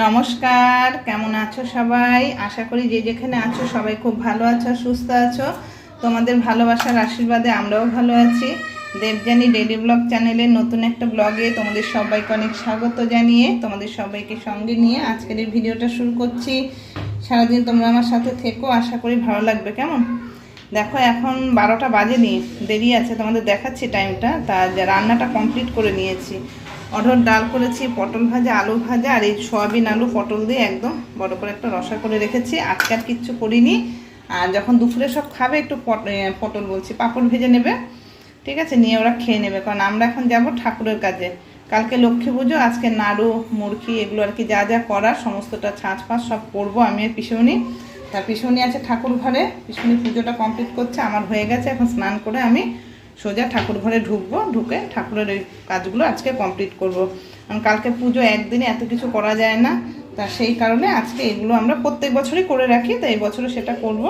নমস্কার, কেমন আছো সবাই? আশা করি যে যেখানে আছো সবাই খুব ভালো আছো, সুস্থ আছো। তোমাদের ভালোবাসার আশীর্বাদে আমরাও ভালো আছি। দেবজানি ডেলি ব্লগ চ্যানেলের নতুন একটা ব্লগে তোমাদের সবাইকে অনেক স্বাগত জানিয়ে তোমাদের সবাইকে সঙ্গে নিয়ে আজকের এই ভিডিওটা শুরু করছি। সারাদিন তোমরা আমার সাথে থেকো, আশা করি ভালো লাগবে। কেমন? দেখো, এখন বারোটা বাজেনি দেরি আছে, তোমাদের দেখাচ্ছি টাইমটা তা রান্নাটা কমপ্লিট করে নিয়েছি। অঢর ডাল করেছি, পটল ভাজা, আলু ভাজা, আর এই সয়াবিন আলু, পটল দিয়ে একদম বড় করে একটা রসা করে রেখেছি। আজকে আর কিচ্ছু করিনি। আর যখন দুপুরে সব খাবে, একটু পট- পটল বলছি, পাঁপড় ভেজে নেবে। ঠিক আছে, নিয়ে ওরা খেয়ে নেবে। কারণ আমরা এখন যাব ঠাকুরের কাজে। কালকে লক্ষ্মী পুজো, আজকে নাড়ু মুরগি এগুলো আর কি যা যা করার, সমস্তটা ছাঁচ ফাঁচ সব করব আমি আর পিসুনি তা পিসুনি আছে ঠাকুর ঘরে। পিসুনি পুজোটা কমপ্লিট করছে, আমার হয়ে গেছে। এখন স্নান করে আমি সোজা ঠাকুর ঘরে ঢুকবো, ঢুকে ঠাকুরের ওই কাজগুলো আজকে কমপ্লিট করব। কারণ কালকে পুজো একদিনে এত কিছু করা যায় না, তা সেই কারণে আজকে এগুলো আমরা প্রত্যেক বছরই করে রাখি, তো এই বছরও সেটা করব।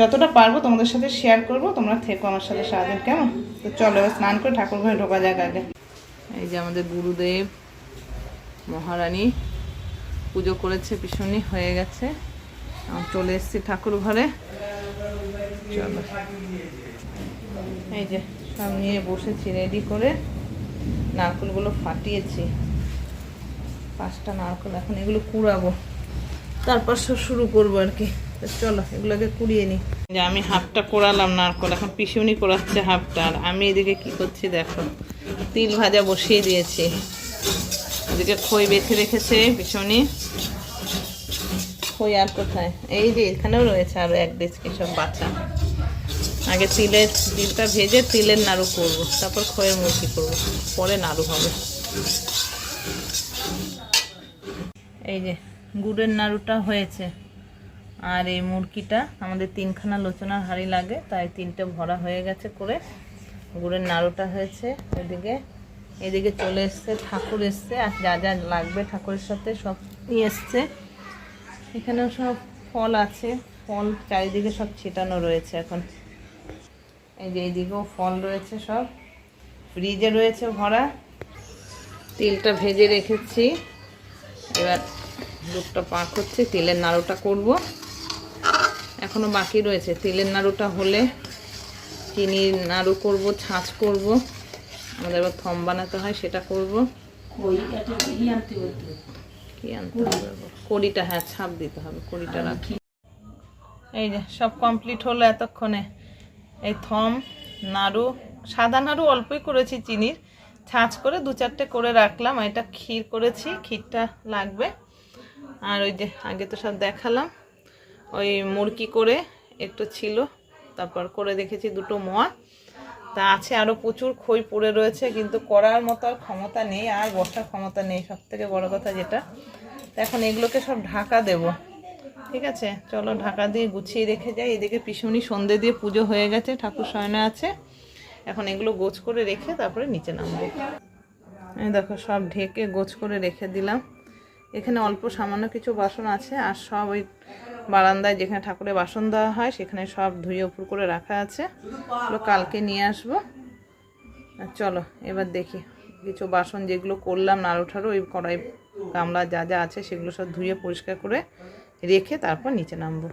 যতটা পারব তোমাদের সাথে শেয়ার করব, তোমরা থেকো আমার সাথে সারাদিন, কেমন? তো চলো স্নান করে ঠাকুর ঘরে ঢোকা যাক আগে। এই যে আমাদের গুরুদেব, মহারানী পুজো করেছে পিছনে হয়ে গেছে। চলে এসেছি ঠাকুর ঘরে। চলো। এই যে সব নিয়ে বসেছি রেডি করে নারকেলগুলো ফাটিয়েছি। পাঁচটা নারকেল এখন এগুলো কুড়াবো। তারপর সব শুরু করব আর কি। চলো, এগুলোকে কুড়িয়ে নিই। যে, আমি হাফটা কোড়ালাম নারকেল, এখন পিসুনি কোড়াচ্ছে হাফটা। আর আমি এদিকে কি করছি দেখো, তিল ভাজা বসিয়ে দিয়েছি। এদিকে খই বেছে রেখেছে পিসুনি খই আর কোথায়? এই যে, এখানেও রয়েছে আরও এক ডেচকি সব বাচ্চা। আগে তিলের তিলটা ভেজে তিলের নাড়ু করব। তারপর খয়ের মুরগি করব। পরে নাড়ু হবে। এই যে, গুড়ের নাড়ুটা হয়েছে। আর এই মুরগিটা আমাদের তিনখানা লোচনার হাঁড়ি লাগে, তাই তিনটে ভরা হয়ে গেছে করে গুড়ের নাড়ুটা হয়েছে। ওইদিকে এদিকে চলে এসছে, ঠাকুর এসছে, আর যা যা লাগবে ঠাকুরের সাথে সব নিয়ে এসছে। এখানেও সব ফল আছে। ফল চারিদিকে সব ছিটানো রয়েছে এখন। এই যে এইদিকেও ফল রয়েছে সব। ফ্রিজে রয়েছে ভরা। তিলটা ভেজে রেখেছি। এবার দুধটা পাক হচ্ছে তিলের নাড়ুটা করব। এখনও বাকি রয়েছে। তিলের নাড়ুটা হলে চিনির নাড়ু করব ছাঁচ করব। আমাদের এবার থম বানাতে হয় সেটা করব। কি আনতে হবে? কড়িটা হ্যাঁ ছাপ দিতে হবে কড়িটা রাখি। এই যে সব কমপ্লিট হলো এতক্ষণে। এই থম, নাড়ু, সাদা নাড়ু অল্পই করেছি চিনির। ছাঁচ করে দু চারটে করে রাখলাম এটা ক্ষীর করেছি, ক্ষীরটা লাগবে। আর ওই যে আগে তো সব দেখালাম, ওই মুরকি করে একটু ছিল, তারপর করে দেখেছি দুটো মোয়া। তা আছে আরও প্রচুর খই পড়ে রয়েছে, কিন্তু করার মতো আর ক্ষমতা নেই, আর বসার ক্ষমতা নেই সব থেকে বড় কথা যেটা। এখন এগুলোকে সব ঢাকা দেবো। ঠিক আছে, চলো ঢাকা দিয়ে গুছিয়ে রেখে যাই। এদিকে পিছুনি সন্ধে দিয়ে পুজো হয়ে গেছে, ঠাকুর শয়নে আছে। এখন এগুলো গোছ করে রেখে তারপরে নিচে নামবো। দেখো, সব ঢেকে গোছ করে রেখে দিলাম। এখানে অল্প সামান্য কিছু বাসন আছে, আর সব ওই বারান্দায় যেখানে ঠাকুরের বাসন দেওয়া হয়, সেখানে সব ধুয়ে উপর করে রাখা আছে। ওগুলো কালকে নিয়ে আসব। চলো, এবার দেখি। কিছু বাসন যেগুলো করলাম নাড়ু ঠাড়ু ওই কড়াই গামলা যা যা আছে, সেগুলো সব ধুয়ে পরিষ্কার করে রেখে তারপর নিচে নামবো।